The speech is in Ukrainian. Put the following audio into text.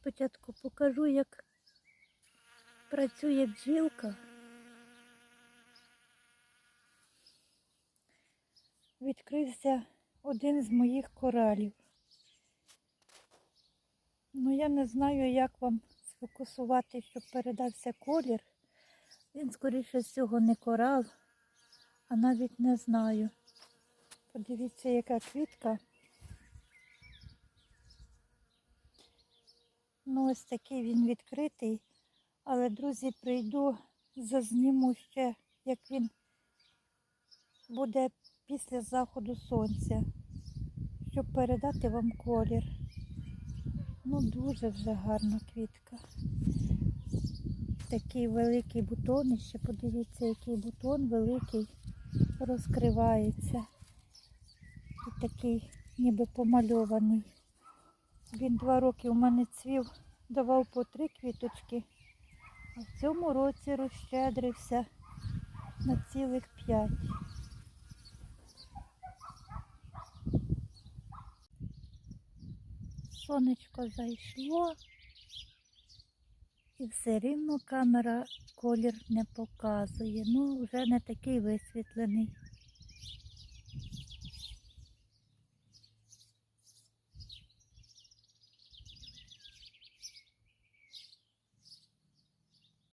Спочатку покажу, як працює бджілка. Відкрився один з моїх коралів. Ну, я не знаю, як вам сфокусувати, щоб передався колір. Він, скоріше всього, не корал, а навіть не знаю. Подивіться, яка квітка. Ну, ось такий він відкритий. Але, друзі, прийду, зазніму ще, як він буде після заходу сонця, щоб передати вам колір. Ну, дуже вже гарна квітка. Такий великий бутон, ще подивіться, який бутон великий розкривається. І такий ніби помальований. Він два роки у мене цвів, давав по три квіточки, а в цьому році розщедрився на цілих п'ять. Сонечко зайшло, і все рівно камера колір не показує. Ну, вже не такий висвітлений.